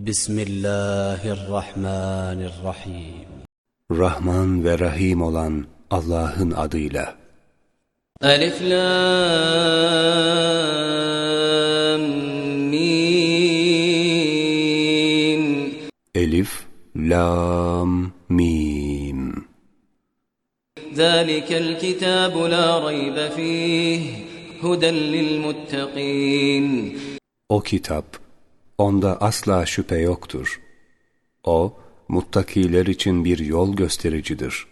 بسم الله الرحمن الرحيم Rahman ve Rahim olan Allah'ın adıyla. ألف لام ميم Elif, Lam, Mim. ذلك الكتاب لا ريب فيه هدى للمتقين O kitap, Onda asla şüphe yoktur. O, muttakiler için bir yol göstericidir.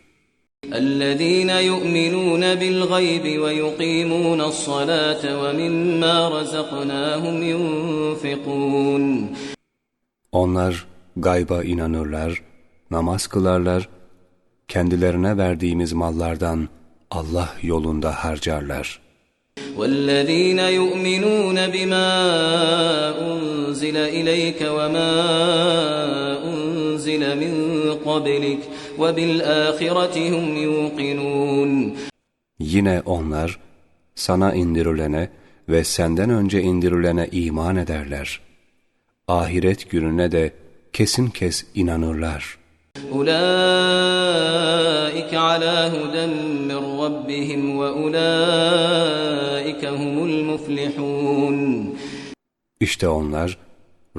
اَلَّذ۪ينَ يُؤْمِنُونَ بِالْغَيْبِ وَيُقِيمُونَ الصَّلَاةَ وَمِمَّا رَزَقْنَاهُمْ يُنْفِقُونَ Onlar gayba inanırlar, namaz kılarlar, kendilerine verdiğimiz mallardan Allah yolunda harcarlar. وَالَّذ۪ينَ يُؤْمِنُونَ بِمَا أنزل إليك وما أنزل من قبلك وبالآخرة هم يوقنون Yine onlar, sana indirilene ve senden önce indirilene iman ederler. Ahiret gününe de kesin kes inanırlar. أولئك على هدى من ربهم وأولئك هم المفلحون İşte onlar,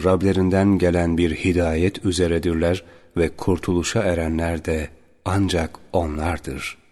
Rablerinden gelen bir hidayet üzeredirler ve kurtuluşa erenler de ancak onlardır.''